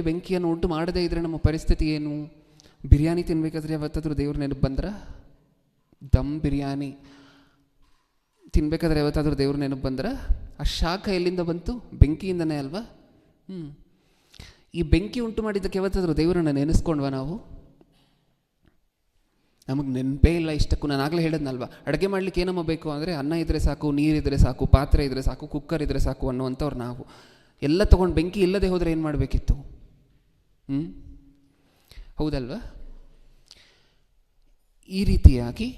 ಬೆಂಕಿಯನ್ನು ಉಂಟು ಮಾಡದೇ ಇದ್ರೆ ನಮ್ಮ ಪರಿಸ್ಥಿತಿ ಏನು? ಬಿರಿಯಾನಿ ತಿನ್ಬೇಕಾದ್ರೆ ಯಾವತ್ತಾದರೂ ದೇವ್ರ ನೆನಪು ಬಂದ್ರ? ದಮ್ ಬಿರಿಯಾನಿ ತಿನ್ಬೇಕಾದ್ರೆ ಯಾವತ್ತಾದರೂ ದೇವ್ರ ನೆನಪು ಬಂದ್ರ? ಆ ಶಾಖ ಎಲ್ಲಿಂದ ಬಂತು? ಬೆಂಕಿಯಿಂದನೇ ಅಲ್ವಾ? ಹ್ಞೂ ಈ ಬೆಂಕಿ ಉಂಟು ಮಾಡಿದ್ದಕ್ಕೆ ಯಾವತ್ತಾದರೂ ದೇವರನ್ನ ನೆನೆಸ್ಕೊಂಡ್ವಾ ನಾವು? ನಮಗೆ ನೆನಪೇ ಇಲ್ಲ ಇಷ್ಟಕ್ಕೂ. ನಾನು ಆಗಲೇ ಹೇಳಿದ್ನಲ್ವ? ಅಡುಗೆ ಮಾಡ್ಲಿಕ್ಕೆ ಏನಮ್ಮ ಬೇಕು ಅಂದರೆ ಅನ್ನ ಇದ್ದರೆ ಸಾಕು ನೀರಿದ್ರೆ ಸಾಕು, ಪಾತ್ರೆ ಇದ್ದರೆ ಸಾಕು ಕುಕ್ಕರ್ ಇದ್ದರೆ ಸಾಕು ಅನ್ನುವಂಥವ್ರು ನಾವು. ಎಲ್ಲ ತೊಗೊಂಡು ಬೆಂಕಿ ಇಲ್ಲದೆ ಹೋದರೆ ಏನು ಮಾಡಬೇಕಿತ್ತು? ಹ್ಞೂ ಹೌದಲ್ವಾ? ಈ ರೀತಿಯಾಗಿ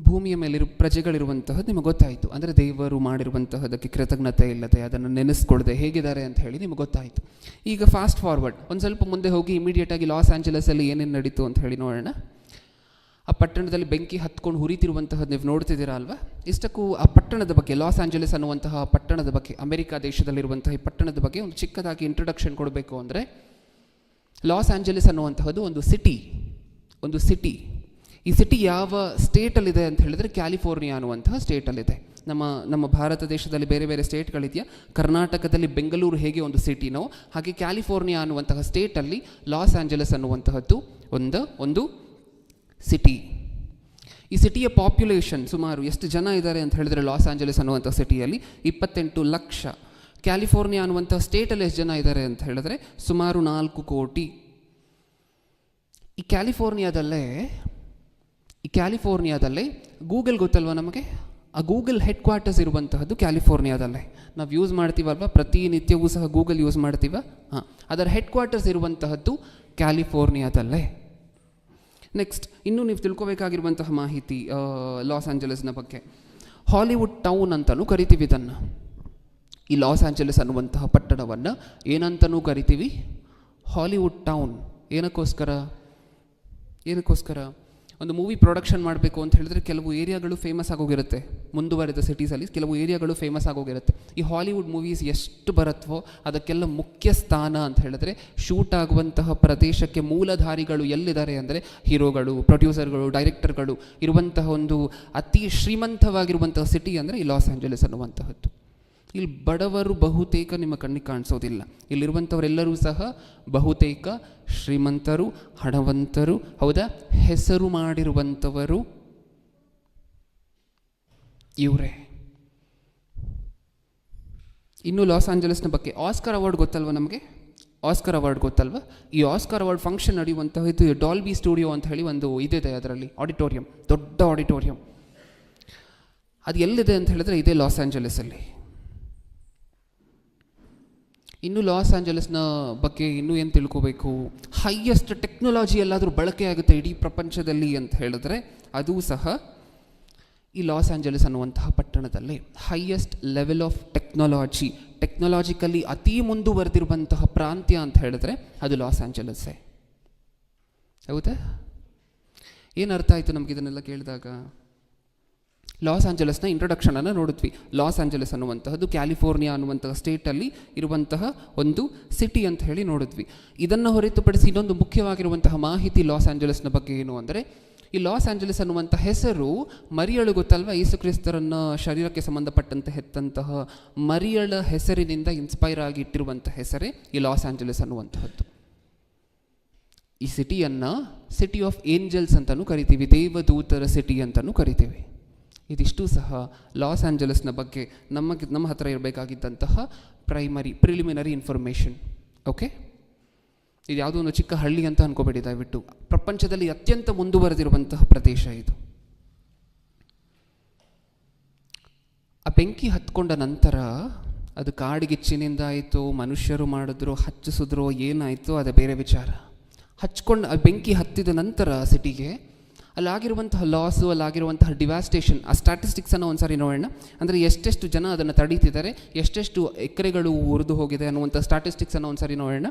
ಭೂಮಿಯ ಮೇಲಿರು, ಪ್ರಜೆಗಳಿರುವಂತಹದ್ದು ನಿಮಗೆ ಗೊತ್ತಾಯಿತು. ಅಂದರೆ ದೇವರು ಮಾಡಿರುವಂತಹದಕ್ಕೆ ಕೃತಜ್ಞತೆ ಇಲ್ಲದೆ ಅದನ್ನು ನೆನೆಸ್ಕೊಳ್ಳದೆ ಹೇಗಿದ್ದಾರೆ ಅಂತ ಹೇಳಿ ನಿಮಗೆ ಗೊತ್ತಾಯಿತು. ಈಗ ಫಾಸ್ಟ್ ಫಾರ್ವರ್ಡ್ ಒಂದು ಸ್ವಲ್ಪ ಮುಂದೆ ಹೋಗಿ ಇಮಿಡಿಯೇಟಾಗಿ ಲಾಸ್ ಆ್ಯಂಜಲಸಲ್ಲಿ ಏನೇನು ನಡೀತು ಅಂತ ಹೇಳಿ ನೋಡೋಣ. ಆ ಪಟ್ಟಣದಲ್ಲಿ ಬೆಂಕಿ ಹತ್ಕೊಂಡು ಹುರಿತಿರುವಂತಹದ್ದು ನೀವು ನೋಡ್ತಿದ್ದೀರಾ ಅಲ್ವಾ? ಇಷ್ಟಕ್ಕೂ ಆ ಪಟ್ಟಣದ ಬಗ್ಗೆ ಲಾಸ್ ಆ್ಯಂಜಲಸ್ ಅನ್ನುವಂತಹ ಪಟ್ಟಣದ ಬಗ್ಗೆ, ಅಮೆರಿಕ ದೇಶದಲ್ಲಿರುವಂತಹ ಈ ಪಟ್ಟಣದ ಬಗ್ಗೆ ಒಂದು ಚಿಕ್ಕದಾಗಿ ಇಂಟ್ರೊಡಕ್ಷನ್ ಕೊಡಬೇಕು ಅಂದರೆ ಲಾಸ್ ಆಂಜಲಸ್ ಅನ್ನುವಂತಹದ್ದು ಒಂದು ಸಿಟಿ ಒಂದು ಸಿಟಿ. ಈ ಸಿಟಿ ಯಾವ ಸ್ಟೇಟಲ್ಲಿದೆ ಅಂತ ಹೇಳಿದರೆ ಕ್ಯಾಲಿಫೋರ್ನಿಯಾ ಅನ್ನುವಂತಹ ಸ್ಟೇಟಲ್ಲಿದೆ. ನಮ್ಮ ನಮ್ಮ ಭಾರತ ದೇಶದಲ್ಲಿ ಬೇರೆ ಬೇರೆ ಸ್ಟೇಟ್ಗಳಿದೆಯಾ? ಕರ್ನಾಟಕದಲ್ಲಿ ಬೆಂಗಳೂರು ಹೇಗೆ ಒಂದು ಸಿಟಿನೋ ಹಾಗೆ ಕ್ಯಾಲಿಫೋರ್ನಿಯಾ ಅನ್ನುವಂತಹ ಸ್ಟೇಟಲ್ಲಿ ಲಾಸ್ ಆಂಜಲಸ್ ಅನ್ನುವಂತಹದ್ದು ಒಂದು ಒಂದು ಸಿಟಿ. ಈ ಸಿಟಿಯ ಪಾಪ್ಯುಲೇಷನ್ ಸುಮಾರು ಎಷ್ಟು ಜನ ಇದ್ದಾರೆ ಅಂತ ಹೇಳಿದರೆ ಲಾಸ್ ಆಂಜಲಸ್ ಅನ್ನುವಂಥ ಸಿಟಿಯಲ್ಲಿ ಇಪ್ಪತ್ತೆಂಟು ಲಕ್ಷ ಕ್ಯಾಲಿಫೋರ್ನಿಯಾ ಅನ್ನುವಂಥ ಸ್ಟೇಟಲ್ಲಿ ಎಷ್ಟು ಜನ ಇದ್ದಾರೆ ಅಂತ ಹೇಳಿದ್ರೆ ಸುಮಾರು ನಾಲ್ಕು ಕೋಟಿ. ಈ ಕ್ಯಾಲಿಫೋರ್ನಿಯಾದಲ್ಲೇ ಈ ಕ್ಯಾಲಿಫೋರ್ನಿಯಾದಲ್ಲೇ ಗೂಗಲ್ ಗೊತ್ತಲ್ವ ನಮಗೆ? ಆ ಗೂಗಲ್ ಹೆಡ್ ಕ್ವಾರ್ಟರ್ಸ್ ಇರುವಂತಹದ್ದು ಕ್ಯಾಲಿಫೋರ್ನಿಯಾದಲ್ಲೇ ನಾವು ಯೂಸ್ ಮಾಡ್ತೀವಲ್ವ? ಪ್ರತಿನಿತ್ಯವೂ ಸಹ ಗೂಗಲ್ ಯೂಸ್ ಮಾಡ್ತೀವ? ಹಾಂ. ಅದರ ಹೆಡ್ ಕ್ವಾರ್ಟರ್ಸ್ ಇರುವಂತಹದ್ದು ಕ್ಯಾಲಿಫೋರ್ನಿಯಾದಲ್ಲೇ ನೆಕ್ಸ್ಟ್ ಇನ್ನೂ ನೀವು ತಿಳ್ಕೊಬೇಕಾಗಿರುವಂತಹ ಮಾಹಿತಿ ಲಾಸ್ ಆಂಜಲಸ್ನ ಬಗ್ಗೆ. ಹಾಲಿವುಡ್ ಟೌನ್ ಅಂತಲೂ ಕರಿತೀವಿ ಇದನ್ನು. ಈ ಲಾಸ್ ಆ್ಯಂಜಲಸ್ ಅನ್ನುವಂತಹ ಪಟ್ಟಣವನ್ನು ಏನಂತನೂ ಕರಿತೀವಿ. ಹಾಲಿವುಡ್ ಟೌನ್, ಏನಕ್ಕೋಸ್ಕರ? ಏನಕ್ಕೋಸ್ಕರ? ಒಂದು ಮೂವಿ ಪ್ರೊಡಕ್ಷನ್ ಮಾಡಬೇಕು ಅಂತ ಹೇಳಿದ್ರೆ ಕೆಲವು ಏರಿಯಾಗಳು ಫೇಮಸ್ ಆಗೋಗಿರುತ್ತೆ. ಮುಂದುವರೆದ ಸಿಟೀಸಲ್ಲಿ ಕೆಲವು ಏರಿಯಾಗಳು ಫೇಮಸ್ ಆಗೋಗಿರುತ್ತೆ. ಈ ಹಾಲಿವುಡ್ ಮೂವೀಸ್ ಎಷ್ಟು ಬರುತ್ತವೋ ಅದಕ್ಕೆಲ್ಲ ಮುಖ್ಯ ಸ್ಥಾನ ಅಂತ ಹೇಳಿದ್ರೆ ಶೂಟ್ ಆಗುವಂತಹ ಪ್ರದೇಶಕ್ಕೆ ಮೂಲಧಾರಿಗಳು ಎಲ್ಲಿದ್ದಾರೆ ಅಂದರೆ ಹೀರೋಗಳು ಪ್ರೊಡ್ಯೂಸರ್ಗಳು ಡೈರೆಕ್ಟರ್ಗಳು ಇರುವಂತಹ ಒಂದು ಅತಿ ಶ್ರೀಮಂತವಾಗಿರುವಂತಹ ಸಿಟಿ ಅಂದರೆ ಈ ಲಾಸ್ ಆಂಜಲಸ್ ಅನ್ನುವಂತಹದ್ದು. ಇಲ್ಲಿ ಬಡವರು ಬಹುತೇಕ ನಿಮ್ಮ ಕಣ್ಣಿಗೆ ಕಾಣಿಸೋದಿಲ್ಲ. ಇಲ್ಲಿರುವಂಥವರೆಲ್ಲರೂ ಸಹ ಬಹುತೇಕ ಶ್ರೀಮಂತರು, ಹಣವಂತರು, ಹೌದಾ? ಹೆಸರು ಮಾಡಿರುವಂಥವರು ಇವರೇ. ಇನ್ನು ಲಾಸ್ ಆಂಜಲಸ್ನ ಬಗ್ಗೆ ಆಸ್ಕರ್ ಅವಾರ್ಡ್ ಗೊತ್ತಲ್ವ ನಮಗೆ? ಆಸ್ಕರ್ ಅವಾರ್ಡ್ ಗೊತ್ತಲ್ವ? ಈ ಆಸ್ಕರ್ ಅವಾರ್ಡ್ ಫಂಕ್ಷನ್ ನಡೆಯುವಂತಹ ಇದು ಡಾಲ್ಬಿ ಸ್ಟುಡಿಯೋ ಅಂತ ಹೇಳಿ ಒಂದು ಇದಿದೆ ಅದರಲ್ಲಿ, ಆಡಿಟೋರಿಯಂ, ದೊಡ್ಡ ಆಡಿಟೋರಿಯಂ. ಅದು ಎಲ್ಲಿದೆ ಅಂತ ಹೇಳಿದ್ರೆ ಇದೇ ಲಾಸ್ ಆಂಜಲಸಲ್ಲಿ ಇನ್ನು ಲಾಸ್ ಆಂಜಲಸ್ನ ಬಗ್ಗೆ ಇನ್ನೂ ಏನು ತಿಳ್ಕೋಬೇಕು? ಹೈಯೆಸ್ಟ್ ಟೆಕ್ನಾಲಜಿ ಎಲ್ಲಾದರೂ ಬಳಕೆ ಆಗುತ್ತೆ ಇಡೀ ಪ್ರಪಂಚದಲ್ಲಿ ಅಂತ ಹೇಳಿದ್ರೆ, ಅದೂ ಸಹ ಈ ಲಾಸ್ ಆಂಜಲಸ್ ಅನ್ನುವಂತಹ ಪಟ್ಟಣದಲ್ಲಿ. Highest level of technology technologically ಅತಿ ಮುಂದುವರೆದಿರುವಂತಹ ಪ್ರಾಂತ್ಯ ಅಂತ ಹೇಳಿದ್ರೆ, ಅದು ಲಾಸ್ ಆ್ಯಂಜಲಸ್ಸೇ ಹೌದಾ? ಏನು ಅರ್ಥ ಆಯಿತು ನಮಗಿದನ್ನೆಲ್ಲ ಕೇಳಿದಾಗ? ಲಾಸ್ ಆಂಜಲಸ್ನ ಇಂಟ್ರೊಡಕ್ಷನನ್ನು ನೋಡಿದ್ವಿ ಲಾಸ್ ಆಂಜಲಸ್ ಅನ್ನುವಂತಹದ್ದು ಕ್ಯಾಲಿಫೋರ್ನಿಯಾ ಅನ್ನುವಂತಹ ಸ್ಟೇಟಲ್ಲಿ ಇರುವಂತಹ ಒಂದು ಸಿಟಿ ಅಂತ ಹೇಳಿ ನೋಡಿದ್ವಿ ಇದನ್ನು ಹೊರತುಪಡಿಸಿ ಇನ್ನೊಂದು ಮುಖ್ಯವಾಗಿರುವಂತಹ ಮಾಹಿತಿ ಲಾಸ್ ಆಂಜಲಸ್ನ ಬಗ್ಗೆ ಏನು ಅಂದರೆ, ಈ ಲಾಸ್ ಆಂಜಲಸ್ ಅನ್ನುವಂಥ ಹೆಸರು ಮರಿಯಳು ಗೊತ್ತಲ್ವ ಯೇಸುಕ್ರಿಸ್ತರನ್ನ ಶರೀರಕ್ಕೆ ಸಂಬಂಧಪಟ್ಟಂತೆ ಹೆತ್ತಂತಹ ಮರಿಯಳ ಹೆಸರಿನಿಂದ ಇನ್ಸ್ಪೈರ್ ಆಗಿ ಇಟ್ಟಿರುವಂಥ ಹೆಸರೇ ಈ ಲಾಸ್ ಆಂಜಲಸ್ ಅನ್ನುವಂತಹದ್ದು. ಈ ಸಿಟಿಯನ್ನು ಸಿಟಿ ಆಫ್ ಏಂಜಲ್ಸ್ ಅಂತಲೂ ಕರಿತೀವಿ. ದೇವದೂತರ ಸಿಟಿ ಅಂತಲೂ ಕರಿತೀವಿ. ಇದಿಷ್ಟು ಸಹ ಲಾಸ್ ಆಂಜಲಸ್ನ ಬಗ್ಗೆ ನಮ್ಮ ನಮ್ಮ ಹತ್ರ ಇರಬೇಕಾಗಿದ್ದಂತಹ ಪ್ರೈಮರಿ ಪ್ರಿಲಿಮಿನರಿ ಇನ್ಫಾರ್ಮೇಷನ್ ಓಕೆ ಇದು ಯಾವುದೋ ಒಂದು ಚಿಕ್ಕ ಹಳ್ಳಿ ಅಂತ ಅನ್ಕೋಬೇಡಿ, ದಯವಿಟ್ಟು. ಪ್ರಪಂಚದಲ್ಲಿ ಅತ್ಯಂತ ಮುಂದುವರೆದಿರುವಂತಹ ಪ್ರದೇಶ ಇದು. ಆ ಬೆಂಕಿ ಹತ್ಕೊಂಡ ನಂತರ ಅದು ಕಾಡಿಗಿಚ್ಚಿನಿಂದ ಆಯಿತು, ಮನುಷ್ಯರು ಮಾಡಿದ್ರು, ಹಚ್ಚಿಸಿದ್ರು, ಏನಾಯಿತು, ಅದು ಬೇರೆ ವಿಚಾರ. ಹಚ್ಕೊಂಡು, ಆ ಬೆಂಕಿ ಹತ್ತಿದ ನಂತರ ಸಿಟಿಗೆ ಅಲ್ಲಾಗಿರುವಂತಹ ಲಾಸು ಅಲ್ಲಾಗಿರುವಂತಹ ಡಿವಾಸ್ಟೇಷನ್ ಆ ಸ್ಟ್ಯಾಟಿಸ್ಟಿಕ್ಸನ್ನು ಒಂದ್ಸಾರಿ ನೋಡೋಣ. ಅಂದರೆ ಎಷ್ಟೆಷ್ಟು ಜನ ಅದನ್ನು ತಡೀತಿದ್ದಾರೆ, ಎಷ್ಟೆಷ್ಟು ಎಕರೆಗಳು ಉರಿದು ಹೋಗಿದೆ ಅನ್ನುವಂಥ ಸ್ಟ್ಯಾಟಿಸ್ಟಿಕ್ಸನ್ನು ಒಂದ್ಸಾರಿ ನೋಡೋಣ.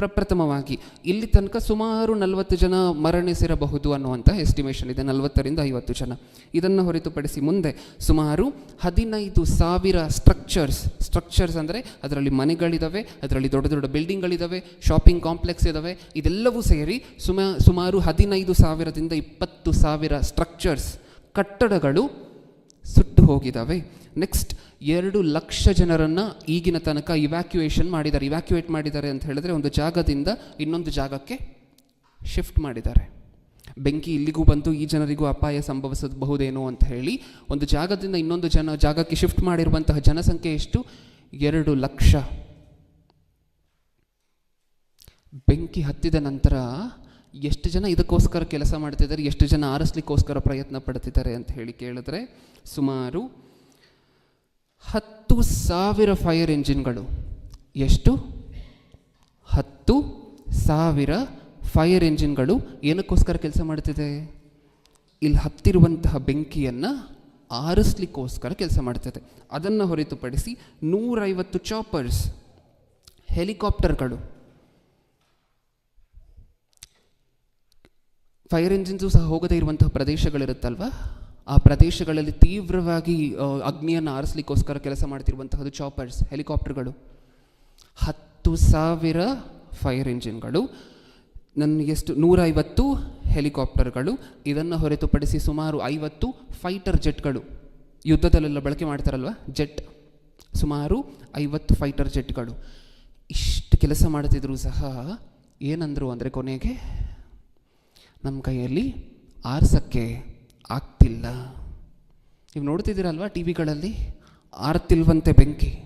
ಪ್ರಪ್ರಥಮವಾಗಿ ಇಲ್ಲಿ ತನಕ ಸುಮಾರು ನಲವತ್ತು ಜನ ಮರಣಿಸಿರಬಹುದು ಅನ್ನುವಂಥ ಎಸ್ಟಿಮೇಷನ್ ಇದೆ, ನಲವತ್ತರಿಂದ ಐವತ್ತು ಜನ. ಇದನ್ನು ಹೊರತುಪಡಿಸಿ ಮುಂದೆ ಸುಮಾರು ಹದಿನೈದು ಸಾವಿರ ಸ್ಟ್ರಕ್ಚರ್ಸ್ ಸ್ಟ್ರಕ್ಚರ್ಸ್ ಅಂದರೆ ಅದರಲ್ಲಿ ಮನೆಗಳಿದ್ದಾವೆ ಅದರಲ್ಲಿ ದೊಡ್ಡ ದೊಡ್ಡ ಬಿಲ್ಡಿಂಗ್ಗಳಿದ್ದಾವೆ ಶಾಪಿಂಗ್ ಕಾಂಪ್ಲೆಕ್ಸ್ ಇದ್ದಾವೆ ಇದೆಲ್ಲವೂ ಸೇರಿ ಸುಮ ಸುಮಾರು ಹದಿನೈದು ಸಾವಿರದಿಂದ ಇಪ್ಪತ್ತು ಸಾವಿರ ಸ್ಟ್ರಕ್ಚರ್ಸ್ ಕಟ್ಟಡಗಳು ಸುಟ್ಟು ಹೋಗಿದ್ದಾವೆ ನೆಕ್ಸ್ಟ್ ಎರಡು ಲಕ್ಷ ಜನರನ್ನು ಈಗಿನ ತನಕ ಇವ್ಯಾಕ್ಯುಯೇಷನ್ ಮಾಡಿದ್ದಾರೆ. ಇವ್ಯಾಕ್ಯುಯೇಟ್ ಮಾಡಿದ್ದಾರೆ ಅಂತ ಹೇಳಿದ್ರೆ ಒಂದು ಜಾಗದಿಂದ ಇನ್ನೊಂದು ಜಾಗಕ್ಕೆ ಶಿಫ್ಟ್ ಮಾಡಿದ್ದಾರೆ. ಬೆಂಕಿ ಇಲ್ಲಿಗೂ ಬಂತು ಈ ಜನರಿಗೂ ಅಪಾಯ ಸಂಭವಿಸಬಹುದೇನೋ ಅಂತ ಹೇಳಿ ಒಂದು ಜಾಗದಿಂದ ಇನ್ನೊಂದು ಜನ ಜಾಗಕ್ಕೆ ಶಿಫ್ಟ್ ಮಾಡಿರುವಂತಹ ಜನಸಂಖ್ಯೆ ಎಷ್ಟು? ಎರಡು ಲಕ್ಷ. ಬೆಂಕಿ ಹತ್ತಿದ ನಂತರ ಎಷ್ಟು ಜನ ಇದಕ್ಕೋಸ್ಕರ ಕೆಲಸ ಮಾಡ್ತಿದ್ದಾರೆ, ಎಷ್ಟು ಜನ ಆರಿಸ್ಲಿಕ್ಕೋಸ್ಕರ ಪ್ರಯತ್ನ ಪಡ್ತಿದ್ದಾರೆ ಅಂತ ಹೇಳಿ ಕೇಳಿದ್ರೆ ಸುಮಾರು ಹತ್ತು ಸಾವಿರ ಫೈರ್ ಎಂಜಿನ್ಗಳು. ಎಷ್ಟು? ಹತ್ತು ಸಾವಿರ ಫೈರ್ ಎಂಜಿನ್ಗಳು ಏನಕ್ಕೋಸ್ಕರ ಕೆಲಸ ಮಾಡ್ತಿದೆ? ಇಲ್ಲಿ ಹತ್ತಿರುವಂತಹ ಬೆಂಕಿಯನ್ನು ಆರಿಸ್ಲಿಕ್ಕೋಸ್ಕರ ಕೆಲಸ ಮಾಡ್ತಿದೆ. ಅದನ್ನು ಹೊರತುಪಡಿಸಿ ನೂರೈವತ್ತು ಚಾಪರ್ಸ್ ಹೆಲಿಕಾಪ್ಟರ್ಗಳು ಫೈರ್ ಎಂಜಿನ್ಸು ಸಹ ಹೋಗದೇ ಇರುವಂತಹ ಪ್ರದೇಶಗಳಿರುತ್ತಲ್ವ? ಆ ಪ್ರದೇಶಗಳಲ್ಲಿ ತೀವ್ರವಾಗಿ ಅಗ್ನಿಯನ್ನು ಆರಿಸ್ಲಿಕ್ಕೋಸ್ಕರ ಕೆಲಸ ಮಾಡ್ತಿರುವಂತಹದ್ದು ಚಾಪರ್ಸ್ ಹೆಲಿಕಾಪ್ಟರ್ಗಳು ಹತ್ತು ಸಾವಿರ ಫೈರ್ ಇಂಜಿನ್ಗಳು ನನ್ನ ಎಷ್ಟು, ನೂರೈವತ್ತು ಹೆಲಿಕಾಪ್ಟರ್ಗಳು ಇದನ್ನು ಹೊರತುಪಡಿಸಿ ಸುಮಾರು ಐವತ್ತು ಫೈಟರ್ ಜೆಟ್ಗಳು ಯುದ್ಧದಲ್ಲೆಲ್ಲ ಬಳಕೆ ಮಾಡ್ತಾರಲ್ವ? ಜೆಟ್ ಸುಮಾರು ಐವತ್ತು ಫೈಟರ್ ಜೆಟ್ಗಳು ಇಷ್ಟು ಕೆಲಸ ಮಾಡ್ತಿದ್ರು ಸಹ, ಏನಂದರು ಅಂದರೆ ಕೊನೆಗೆ ನಮ್ಮ ಕೈಯಲ್ಲಿ ಆರಿಸೋಕ್ಕೆ ಆಗ್ತಿಲ್ಲ. ನೀವು ನೋಡ್ತಿದ್ದೀರಲ್ವ ಟಿ ವಿಗಳಲ್ಲಿ ಆರ್ತಿಲ್ವಂತೆ ಬೆಂಕಿ.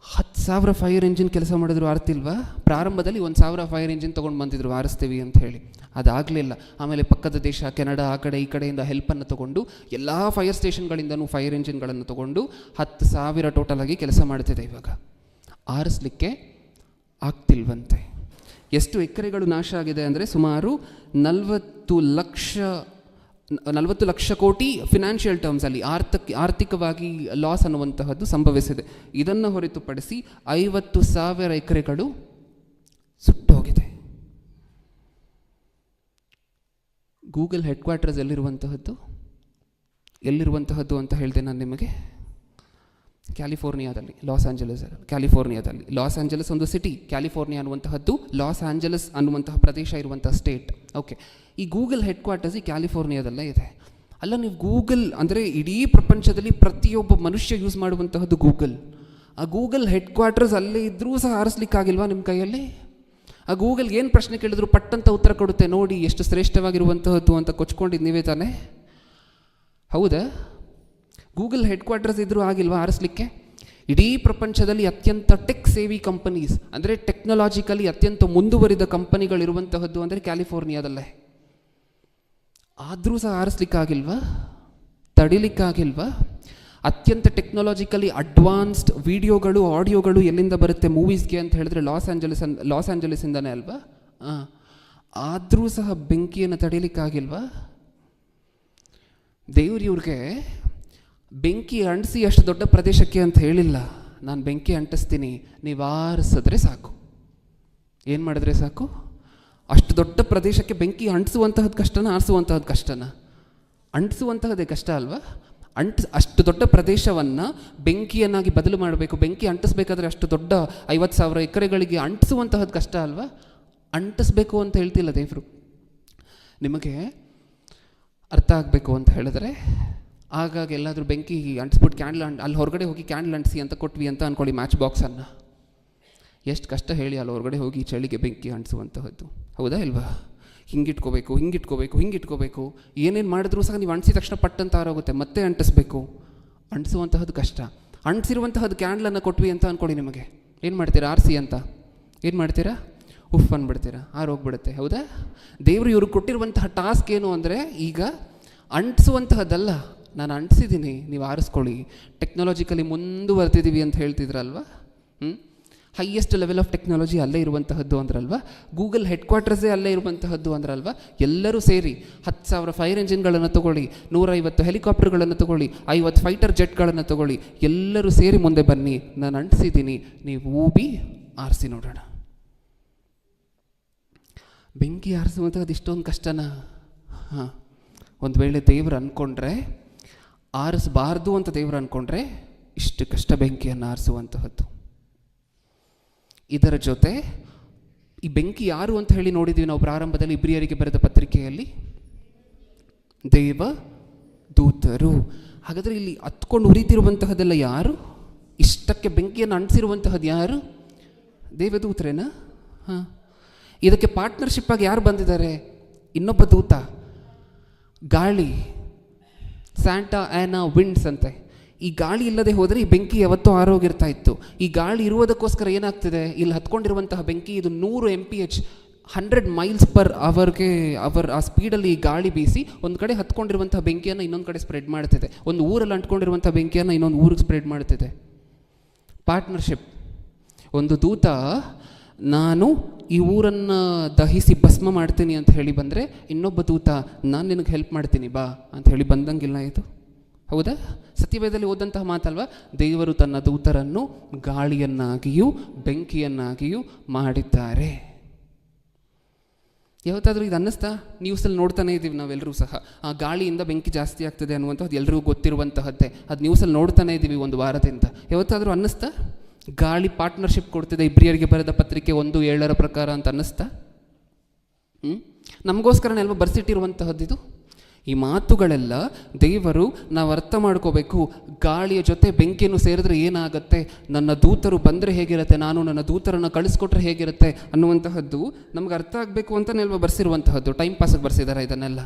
ಹತ್ತು ಸಾವಿರ ಫೈರ್ ಇಂಜಿನ್ ಕೆಲಸ ಮಾಡಿದ್ರು ಆರ್ತಿಲ್ವಾ? ಪ್ರಾರಂಭದಲ್ಲಿ ಒಂದು ಸಾವಿರ ಫೈರ್ ಇಂಜಿನ್ ತೊಗೊಂಡು ಬಂದಿದ್ರು, ಆರಿಸ್ತೀವಿ ಅಂತ ಹೇಳಿ. ಅದಾಗಲಿಲ್ಲ. ಆಮೇಲೆ ಪಕ್ಕದ ದೇಶ, ಕೆನಡಾ, ಆ ಕಡೆ ಈ ಕಡೆಯಿಂದ ಹೆಲ್ಪನ್ನು ತೊಗೊಂಡು, ಎಲ್ಲ ಫೈರ್ ಸ್ಟೇಷನ್ಗಳಿಂದನೂ ಫೈರ್ ಇಂಜಿನ್ಗಳನ್ನು ತೊಗೊಂಡು ಹತ್ತು ಸಾವಿರ ಟೋಟಲ್ ಆಗಿ ಕೆಲಸ ಮಾಡ್ತಿದೆ ಇವಾಗ. ಆರಿಸ್ಲಿಕ್ಕೆ ಆಗ್ತಿಲ್ವಂತೆ. ಎಷ್ಟು ಎಕರೆಗಳು ನಾಶ ಆಗಿದೆ ಅಂದರೆ ಸುಮಾರು ನಲವತ್ತು ಲಕ್ಷ ನಲವತ್ತು ಲಕ್ಷ ಕೋಟಿ ಫಿನಾನ್ಷಿಯಲ್ ಟರ್ಮ್ಸಲ್ಲಿ ಆರ್ಥಿಕ, ಆರ್ಥಿಕವಾಗಿ ಲಾಸ್ ಅನ್ನುವಂತಹದ್ದು ಸಂಭವಿಸಿದೆ. ಇದನ್ನು ಹೊರತುಪಡಿಸಿ ಐವತ್ತು ಸಾವಿರ ಎಕರೆಗಳು ಸುಟ್ಟೋಗಿದೆ. ಗೂಗಲ್ ಹೆಡ್ ಕ್ವಾರ್ಟರ್ಸ್ ಎಲ್ಲಿರುವಂತಹದ್ದು? ಎಲ್ಲಿರುವಂತಹದ್ದು ಅಂತ ಹೇಳಿದೆ ನಾನು ನಿಮಗೆ? ಕ್ಯಾಲಿಫೋರ್ನಿಯಾದಲ್ಲಿ ಲಾಸ್ ಆಂಜಲಸ್ ಕ್ಯಾಲಿಫೋರ್ನಿಯಾದಲ್ಲಿ ಲಾಸ್ ಆಂಜಲಸ್ ಒಂದು ಸಿಟಿ ಕ್ಯಾಲಿಫೋರ್ನಿಯಾ ಅನ್ನುವಂತಹದ್ದು ಲಾಸ್ ಆಂಜಲಸ್ ಅನ್ನುವಂತಹ ಪ್ರದೇಶ ಇರುವಂತಹ ಸ್ಟೇಟ್ ಓಕೆ ಈ ಗೂಗಲ್ ಹೆಡ್ ಕ್ವಾರ್ಟರ್ಸ್ ಈ ಕ್ಯಾಲಿಫೋರ್ನಿಯಾದಲ್ಲೇ ಇದೆ. ಅಲ್ಲ, ನೀವು ಗೂಗಲ್ ಅಂದರೆ ಇಡೀ ಪ್ರಪಂಚದಲ್ಲಿ ಪ್ರತಿಯೊಬ್ಬ ಮನುಷ್ಯ ಯೂಸ್ ಮಾಡುವಂತಹದ್ದು ಗೂಗಲ್ ಆ ಗೂಗಲ್ ಹೆಡ್ ಕ್ವಾರ್ಟರ್ಸ್ ಅಲ್ಲೇ ಇದ್ದರೂ ಸಹ ಆರಿಸ್ಲಿಕ್ಕಾಗಿಲ್ವಾ ನಿಮ್ಮ ಕೈಯಲ್ಲಿ? ಆ ಗೂಗಲ್ ಏನು ಪ್ರಶ್ನೆ ಕೇಳಿದ್ರು ಪಟ್ಟಂತ ಉತ್ತರ ಕೊಡುತ್ತೆ ನೋಡಿ, ಎಷ್ಟು ಶ್ರೇಷ್ಠವಾಗಿರುವಂತಹದ್ದು ಅಂತ ಕೊಚ್ಕೊಂಡಿದ್ದು ನೀವೇ ತಾನೇ? ಹೌದಾ? ಗೂಗಲ್ ಹೆಡ್ ಕ್ವಾರ್ಟರ್ಸ್ ಇದ್ದರೂ ಆಗಿಲ್ವಾ ಆರಿಸ್ಲಿಕ್ಕೆ? ಇಡೀ ಪ್ರಪಂಚದಲ್ಲಿ ಅತ್ಯಂತ ಟೆಕ್ ಸೇವಿ ಕಂಪನೀಸ್ ಅಂದರೆ ಟೆಕ್ನಾಲಜಿಕಲಿ ಅತ್ಯಂತ ಮುಂದುವರಿದ ಕಂಪನಿಗಳಿರುವಂತಹದ್ದು ಅಂದರೆ ಕ್ಯಾಲಿಫೋರ್ನಿಯಾದಲ್ಲೇ ಆದರೂ ಸಹ ಆರಿಸ್ಲಿಕ್ಕಾಗಿಲ್ವಾ? ತಡಿಲಿಕ್ಕಾಗಿಲ್ವಾ? ಅತ್ಯಂತ ಟೆಕ್ನಾಲಜಿಕಲಿ ಅಡ್ವಾನ್ಸ್ಡ್ ವಿಡಿಯೋಗಳು ಆಡಿಯೋಗಳು ಎಲ್ಲಿಂದ ಬರುತ್ತೆ ಮೂವೀಸ್ಗೆ ಅಂತ ಹೇಳಿದ್ರೆ ಲಾಸ್ ಆ್ಯಂಜಲಿಸ್ ಅನ್ ಲಾಸ್ ಆ್ಯಂಜಲಿಸಿಂದನೇ ಅಲ್ವಾ? ಹಾಂ ಆದರೂ ಸಹ ಬೆಂಕಿಯನ್ನು ತಡಿಲಿಕ್ಕಾಗಿಲ್ವಾ? ದೇವ್ರ ಇವ್ರಿಗೆ ಬೆಂಕಿ ಅಂಟಿಸಿ ಅಷ್ಟು ದೊಡ್ಡ ಪ್ರದೇಶಕ್ಕೆ ಅಂತ ಹೇಳಿಲ್ಲ. ನಾನು ಬೆಂಕಿ ಅಂಟಿಸ್ತೀನಿ. ನೀವು ಸಾಕು. ಏನು ಮಾಡಿದ್ರೆ ಸಾಕು? ಅಷ್ಟು ದೊಡ್ಡ ಪ್ರದೇಶಕ್ಕೆ ಬೆಂಕಿ ಅಂಟಿಸುವಂತಹದ್ದು ಕಷ್ಟನ ಆರಿಸುವಂತಹದ್ದು ಕಷ್ಟನ. ಅಂಟಿಸುವಂತಹದ್ದೇ ಕಷ್ಟ ಅಲ್ವಾ? ಅಂಟ್, ಅಷ್ಟು ದೊಡ್ಡ ಪ್ರದೇಶವನ್ನು ಬೆಂಕಿಯನ್ನಾಗಿ ಬದಲು ಮಾಡಬೇಕು. ಬೆಂಕಿ ಅಂಟಿಸ್ಬೇಕಾದ್ರೆ ಅಷ್ಟು ದೊಡ್ಡ ಐವತ್ತು ಸಾವಿರ ಎಕರೆಗಳಿಗೆ ಅಂಟಿಸುವಂತಹದ್ದು ಕಷ್ಟ ಅಲ್ವಾ? ಅಂಟಿಸ್ಬೇಕು ಅಂತ ಹೇಳ್ತಿಲ್ಲ ದೇವರು. ನಿಮಗೆ ಅರ್ಥ ಆಗಬೇಕು ಅಂತ ಹೇಳಿದ್ರೆ ಆಗಾಗ ಎಲ್ಲಾದರೂ ಬೆಂಕಿ ಅಂಟಿಸ್ಬಿಟ್ಟು ಕ್ಯಾಂಡ್ಲ್ ಅಂಟ್ ಅಲ್ಲಿ ಹೊರಗಡೆ ಹೋಗಿ ಕ್ಯಾಂಡ್ಲ್ ಅಂಟಿಸಿ ಅಂತ ಕೊಟ್ವಿ ಅಂತ ಅಂದ್ಕೊಳ್ಳಿ ಮ್ಯಾಚ್ ಬಾಕ್ಸನ್ನು ಎಷ್ಟು ಕಷ್ಟ ಹೇಳಿ ಅಲ್ಲಿ ಹೊರಗಡೆ ಹೋಗಿ ಚಳಿಗೆ ಬೆಂಕಿ ಅಂಟಿಸುವಂತಹದ್ದು. ಹೌದಾ ಇಲ್ವಾ? ಹಿಂಗಿಟ್ಕೋಬೇಕು ಹಿಂಗಿಟ್ಕೋಬೇಕು ಹಿಂಗಿಟ್ಕೋಬೇಕು. ಏನೇನು ಮಾಡಿದ್ರೂ ಸಹ ನೀವು ಅಂಟಿಸಿದ ತಕ್ಷಣ ಪಟ್ಟಂತ ಆರೋಗುತ್ತೆ ಮತ್ತೆ ಅಂಟಿಸ್ಬೇಕು. ಅಂಟಿಸುವಂತಹದ್ದು ಕಷ್ಟ. ಅಂಟಿಸಿರುವಂತಹದ್ದು ಕ್ಯಾಂಡ್ಲನ್ನು ಕೊಟ್ವಿ ಅಂತ ಅಂದ್ಕೊಳ್ಳಿ ನಿಮಗೆ. ಏನು ಮಾಡ್ತೀರಾ? ಆರಿಸಿ ಅಂತ. ಏನು ಮಾಡ್ತೀರಾ? ಉಫ್ ಅಂದ್ಬಿಡ್ತೀರಾ ಆರೋಗ್ಬಿಡುತ್ತೆ ಹೌದಾ? ದೇವರು ಇವರು ಕೊಟ್ಟಿರುವಂತಹ ಟಾಸ್ಕ್ ಏನು ಅಂದರೆ ಈಗ ಅಂಟಿಸುವಂತಹದ್ದಲ್ಲ. ನಾನು ಅಂಟಿಸಿದ್ದೀನಿ, ನೀವು ಆರಿಸ್ಕೊಳ್ಳಿ. ಟೆಕ್ನಾಲಜಿಕಲಿ ಮುಂದುವರೆದಿದ್ದೀವಿ ಅಂತ ಹೇಳ್ತಿದ್ರಲ್ವ? ಹ್ಞೂ ಹೈಯೆಸ್ಟ್ ಲೆವೆಲ್ ಆಫ್ ಟೆಕ್ನಾಲಜಿ ಅಲ್ಲೇ ಇರುವಂತಹದ್ದು ಅಂದ್ರಲ್ವ? ಗೂಗಲ್ ಹೆಡ್ ಕ್ವಾರ್ಟರ್ಸೇ ಅಲ್ಲೇ ಇರುವಂತಹದ್ದು ಅಂದ್ರಲ್ವ? ಎಲ್ಲರೂ ಸೇರಿ ಹತ್ತು ಸಾವಿರ ಫೈರ್ ಇಂಜಿನ್ಗಳನ್ನು ತಗೊಳ್ಳಿ, ನೂರೈವತ್ತು ಹೆಲಿಕಾಪ್ಟರ್ಗಳನ್ನು ತಗೊಳ್ಳಿ, ಐವತ್ತು ಫೈಟರ್ ಜೆಟ್ಗಳನ್ನು ತಗೊಳ್ಳಿ, ಎಲ್ಲರೂ ಸೇರಿ ಮುಂದೆ ಬನ್ನಿ. ನಾನು ಅಂಟಿಸಿದ್ದೀನಿ, ನೀವು ಊಬಿ ಆರಿಸಿ ನೋಡೋಣ. ಬೆಂಕಿ ಆರಿಸುವಂಥದ್ದು ಇಷ್ಟೊಂದು ಕಷ್ಟನಾ? ಹಾಂ. ಒಂದು ವೇಳೆ ದೇವರು ಅಂದ್ಕೊಂಡ್ರೆ ಆರಿಸಬಾರ್ದು ಅಂತ ದೇವರು ಅಂದ್ಕೊಂಡ್ರೆ ಇಷ್ಟು ಕಷ್ಟ ಬೆಂಕಿಯನ್ನು ಆರಿಸುವಂತಹದ್ದು. ಇದರ ಜೊತೆ ಈ ಬೆಂಕಿ ಯಾರು ಅಂತ ಹೇಳಿ ನೋಡಿದ್ದೀವಿ ನಾವು ಪ್ರಾರಂಭದಲ್ಲಿ ಇಬ್ರಿಯರಿಗೆ ಬರೆದ ಪತ್ರಿಕೆಯಲ್ಲಿ. ದೇವ ದೂತರು. ಹಾಗಾದರೆ ಇಲ್ಲಿ ಹತ್ಕೊಂಡು ಉರಿತಿರುವಂತಹದ್ದೆಲ್ಲ ಯಾರು? ಇಷ್ಟಕ್ಕೆ ಬೆಂಕಿಯನ್ನು ಅಂಟಿಸಿರುವಂತಹದ್ದು ಯಾರು? ದೇವದೂತರೇನಾ? ಹಾಂ. ಇದಕ್ಕೆ ಪಾರ್ಟ್ನರ್ಶಿಪ್ಪಾಗಿ ಯಾರು ಬಂದಿದ್ದಾರೆ? ಇನ್ನೊಬ್ಬ ದೂತ. ಗಾಳಿ. ಸ್ಯಾಂಟಾ ಆ್ಯನಾ ವಿಂಡ್ಸ್ ಅಂತೆ. ಈ ಗಾಳಿ ಇಲ್ಲದೆ ಹೋದರೆ ಈ ಬೆಂಕಿ ಯಾವತ್ತೂ ಆರೋಗಿರ್ತಾ ಇತ್ತು ಈ ಗಾಳಿ ಇರುವುದಕ್ಕೋಸ್ಕರ ಏನಾಗ್ತಿದೆ? ಇಲ್ಲಿ ಹತ್ಕೊಂಡಿರುವಂತಹ ಬೆಂಕಿ ಇದು ನೂರು M P H hundred miles per ಅವರ್ಗೆ ಅವರ್, ಆ ಸ್ಪೀಡಲ್ಲಿ ಗಾಳಿ ಬೀಸಿ ಒಂದು ಕಡೆ ಹತ್ಕೊಂಡಿರುವಂತಹ ಬೆಂಕಿಯನ್ನು ಇನ್ನೊಂದು ಕಡೆ ಸ್ಪ್ರೆಡ್ ಮಾಡ್ತಿದೆ. ಒಂದು ಊರಲ್ಲಿ ಅಂಟ್ಕೊಂಡಿರುವಂಥ ಬೆಂಕಿಯನ್ನು ಇನ್ನೊಂದು ಊರಿಗೆ ಸ್ಪ್ರೆಡ್ ಮಾಡ್ತಿದೆ. ಪಾರ್ಟ್ನರ್ಶಿಪ್ ಒಂದು ದೂತ ನಾನು ಈ ಊರನ್ನು ದಹಿಸಿ ಭಸ್ಮ ಮಾಡ್ತೀನಿ ಅಂತ ಹೇಳಿ ಬಂದರೆ, ಇನ್ನೊಬ್ಬ ದೂತ, ನಾನು ನಿನಗೆ ಹೆಲ್ಪ್ ಮಾಡ್ತೀನಿ ಬಾ ಅಂತ ಹೇಳಿ ಬಂದಂಗಿಲ್ಲ ಇದು ಹೌದಾ? ಸತ್ಯವೇದದಲ್ಲಿ ಓದಂತಹ ಮಾತಲ್ವಾ? ದೇವರು ತನ್ನ ದೂತರನ್ನು ಗಾಳಿಯನ್ನಾಗಿಯೂ ಬೆಂಕಿಯನ್ನಾಗಿಯೂ ಮಾಡಿದ್ದಾರೆ. ಯಾವತ್ತಾದರೂ ಇದು ಅನ್ನಿಸ್ತಾ? ನ್ಯೂಸಲ್ಲಿ ನೋಡ್ತಾನೆ ಇದ್ದೀವಿ ನಾವೆಲ್ಲರೂ ಸಹ. ಆ ಗಾಳಿಯಿಂದ ಬೆಂಕಿ ಜಾಸ್ತಿ ಆಗ್ತದೆ ಅನ್ನುವಂಥದ್ದು ಎಲ್ಲರಿಗೂ ಗೊತ್ತಿರುವಂತಹದ್ದೇ. ಅದು ನ್ಯೂಸಲ್ಲಿ ನೋಡ್ತಾನೆ ಇದ್ದೀವಿ ಒಂದು ವಾರದಿಂದ. ಯಾವತ್ತಾದರೂ ಅನ್ನಿಸ್ತಾ? ಗಾಳಿ ಪಾರ್ಟ್ನರ್ಶಿಪ್ ಕೊಡ್ತಿದೆ ಇಬ್ರಿಯರಿಗೆ ಬರೆದ ಪತ್ರಿಕೆ ಒಂದು ಏಳರ ಪ್ರಕಾರ ಅಂತ ಅನ್ನಿಸ್ತಾ? ಹ್ಞೂ ನಮಗೋಸ್ಕರನೇ ಅಲ್ವ ಇದು? ಈ ಮಾತುಗಳೆಲ್ಲ ದೇವರು ನಾವು ಅರ್ಥ ಮಾಡ್ಕೋಬೇಕು. ಗಾಳಿಯ ಜೊತೆ ಬೆಂಕಿಯನ್ನು ಸೇರಿದ್ರೆ ಏನಾಗುತ್ತೆ? ನನ್ನ ದೂತರು ಬಂದರೆ ಹೇಗಿರುತ್ತೆ? ನಾನು ನನ್ನ ದೂತರನ್ನು ಕಳಿಸ್ಕೊಟ್ರೆ ಹೇಗಿರುತ್ತೆ? ಅನ್ನುವಂತಹದ್ದು ನಮ್ಗೆ ಅರ್ಥ ಆಗಬೇಕು ಅಂತಲೇ ಅಲ್ವಾ ಬರ್ಸಿರುವಂತಹದ್ದು. ಟೈಮ್ ಪಾಸಿಗೆ ಬರ್ಸಿದ್ದಾರೆ ಇದನ್ನೆಲ್ಲ?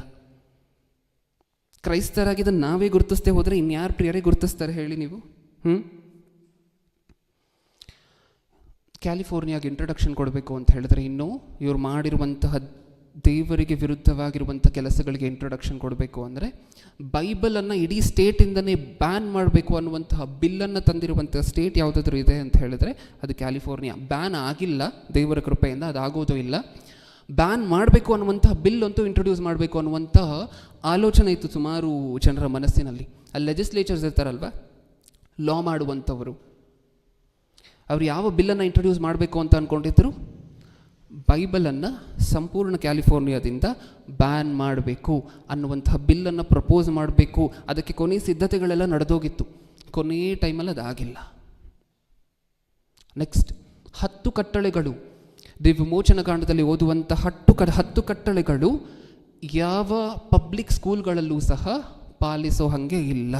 ಕ್ರೈಸ್ತರಾಗಿದ್ದನ್ನು ನಾವೇ ಗುರುತಿಸ್ತೇ ಹೋದರೆ ಇನ್ಯಾರು ಪ್ರಿಯರೇ ಗುರುತಿಸ್ತಾರೆ ಹೇಳಿ ನೀವು? ಹ್ಞೂ ಕ್ಯಾಲಿಫೋರ್ನಿಯಾಗೆ ಇಂಟ್ರಡಕ್ಷನ್ ಕೊಡಬೇಕು ಅಂತ ಹೇಳಿದ್ರೆ ಇನ್ನು ಇವರು ಮಾಡಿರುವಂತಹ ದೇವರಿಗೆ ವಿರುದ್ಧವಾಗಿರುವಂಥ ಕೆಲಸಗಳಿಗೆ ಇಂಟ್ರೊಡಕ್ಷನ್ ಕೊಡಬೇಕು ಅಂದರೆ ಬೈಬಲನ್ನು ಇಡೀ ಸ್ಟೇಟಿಂದನೇ ಬ್ಯಾನ್ ಮಾಡಬೇಕು ಅನ್ನುವಂತಹ ಬಿಲ್ಲನ್ನು ತಂದಿರುವಂಥ ಸ್ಟೇಟ್ ಯಾವುದಾದ್ರೂ ಇದೆ ಅಂತ ಹೇಳಿದ್ರೆ ಅದು ಕ್ಯಾಲಿಫೋರ್ನಿಯಾ ಬ್ಯಾನ್ ಆಗಿಲ್ಲ, ದೇವರ ಕೃಪೆಯಿಂದ ಅದಾಗೋದು ಇಲ್ಲ. ಬ್ಯಾನ್ ಮಾಡಬೇಕು ಅನ್ನುವಂತಹ ಬಿಲ್ ಅಂತೂ ಇಂಟ್ರೊಡ್ಯೂಸ್ ಮಾಡಬೇಕು ಅನ್ನುವಂತಹ ಆಲೋಚನೆ ಇತ್ತು ಸುಮಾರು ಜನರ ಮನಸ್ಸಿನಲ್ಲಿ. ಅಲ್ಲಿ ಲೆಜಿಸ್ಲೇಚರ್ಸ್ ಇರ್ತಾರಲ್ವ? ಲಾ ಮಾಡುವಂಥವರು. ಅವ್ರು ಯಾವ ಬಿಲ್ಲನ್ನು ಇಂಟ್ರೊಡ್ಯೂಸ್ ಮಾಡಬೇಕು ಅಂತ ಅಂದ್ಕೊಂಡಿದ್ರು ಬೈಬಲನ್ನು ಸಂಪೂರ್ಣ ಕ್ಯಾಲಿಫೋರ್ನಿಯಾದಿಂದ ಬ್ಯಾನ್ ಮಾಡಬೇಕು ಅನ್ನುವಂಥ ಬಿಲ್ಲನ್ನು ಪ್ರಪೋಸ್ ಮಾಡಬೇಕು. ಅದಕ್ಕೆ ಕೊನೆಯ ಸಿದ್ಧತೆಗಳೆಲ್ಲ ನಡೆದೋಗಿತ್ತು. ಕೊನೆಯ ಟೈಮಲ್ಲಿ ಅದಾಗಿಲ್ಲ ನೆಕ್ಸ್ಟ್ ಹತ್ತು ಕಟ್ಟಳೆಗಳು. ವಿಮೋಚನ ಕಾಂಡದಲ್ಲಿ ಓದುವಂಥ ಹತ್ತು ಕ ಹತ್ತು ಕಟ್ಟಳೆಗಳು ಯಾವ ಪಬ್ಲಿಕ್ ಸ್ಕೂಲ್ಗಳಲ್ಲೂ ಸಹ ಪಾಲಿಸೋ ಹಾಗೆ ಇಲ್ಲ.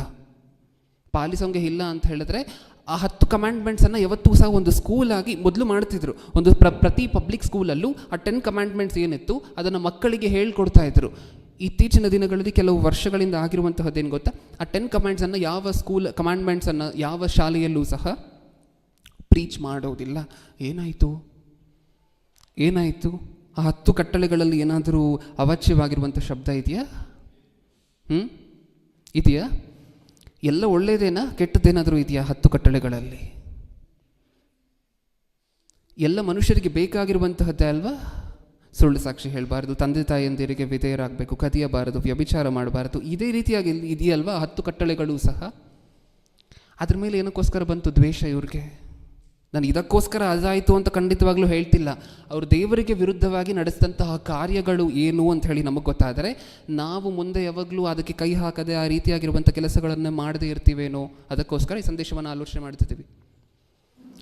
ಪಾಲಿಸೋಂಗೆ ಇಲ್ಲ ಅಂತ ಹೇಳಿದ್ರೆ ಆ ಹತ್ತು ಕಮ್ಯಾಂಡ್ಮೆಂಟ್ಸನ್ನು ಯಾವತ್ತೂ ಸಹ ಒಂದು ಸ್ಕೂಲಾಗಿ ಮೊದಲು ಮಾಡ್ತಿದ್ರು. ಒಂದು ಪ್ರ, ಪ್ರತಿ ಪಬ್ಲಿಕ್ ಸ್ಕೂಲಲ್ಲೂ ಆ ಟೆನ್ ಕಮ್ಯಾಂಡ್ಮೆಂಟ್ಸ್ ಏನಿತ್ತು, ಅದನ್ನು ಮಕ್ಕಳಿಗೆ ಹೇಳ್ಕೊಡ್ತಾ ಇದ್ರು. ಇತ್ತೀಚಿನ ದಿನಗಳಲ್ಲಿ ಕೆಲವು ವರ್ಷಗಳಿಂದ ಆಗಿರುವಂತಹದ್ದೇನು ಗೊತ್ತಾ? ಆ ಟೆನ್ ಕಮ್ಯಾಂಡ್ಸನ್ನು ಯಾವ ಸ್ಕೂಲ್ ಕಮಾಂಡ್ಮೆಂಟ್ಸನ್ನು ಯಾವ ಶಾಲೆಯಲ್ಲೂ ಸಹ ಪ್ರೀಚ್ ಮಾಡೋದಿಲ್ಲ. ಏನಾಯಿತು? ಏನಾಯಿತು? ಆ ಹತ್ತು ಕಟ್ಟಳೆಗಳಲ್ಲಿ ಏನಾದರೂ ಅವಾಚ್ಯವಾಗಿರುವಂಥ ಶಬ್ದ ಇದೆಯಾ? ಹ್ಞೂ ಇದೆಯಾ? ಎಲ್ಲ ಒಳ್ಳೆಯದೇನಾ ಕೆಟ್ಟದ್ದೇನಾದರೂ ಇದೆಯಾ ಹತ್ತು ಕಟ್ಟಳೆಗಳಲ್ಲಿ? ಎಲ್ಲ ಮನುಷ್ಯರಿಗೆ ಬೇಕಾಗಿರುವಂತಹದ್ದೇ ಅಲ್ವಾ? ಸುಳ್ಳು ಸಾಕ್ಷಿ ಹೇಳಬಾರ್ದು, ತಂದೆ ತಾಯಿಯಂದಿರಿಗೆ ವಿಧೇಯರಾಗಬೇಕು, ಕದಿಯಬಾರದು, ವ್ಯಭಿಚಾರ ಮಾಡಬಾರದು, ಇದೇ ರೀತಿಯಾಗಿ ಇದೆಯಲ್ವಾ ಹತ್ತು ಕಟ್ಟಳೆಗಳು ಸಹ? ಅದ್ರ ಮೇಲೆ ಏನಕ್ಕೋಸ್ಕರ ಬಂತು ದ್ವೇಷ ಇವ್ರಿಗೆ? ನಾನು ಇದಕ್ಕೋಸ್ಕರ ಅದಾಯಿತು ಅಂತ ಖಂಡಿತವಾಗ್ಲೂ ಹೇಳ್ತಿಲ್ಲ. ಅವರು ದೇವರಿಗೆ ವಿರುದ್ಧವಾಗಿ ನಡೆಸಿದಂತಹ ಕಾರ್ಯಗಳು ಏನು ಅಂತ ಹೇಳಿ ನಮಗೆ ಗೊತ್ತಾದರೆ, ನಾವು ಮುಂದೆ ಯಾವಾಗಲೂ ಅದಕ್ಕೆ ಕೈ ಹಾಕದೆ ಆ ರೀತಿಯಾಗಿರುವಂಥ ಕೆಲಸಗಳನ್ನು ಮಾಡದೇ ಇರ್ತೀವೇನೋ ಅದಕ್ಕೋಸ್ಕರ ಈ ಸಂದೇಶವನ್ನು ಆಲೋಚನೆ ಮಾಡ್ತಿದ್ದೀವಿ.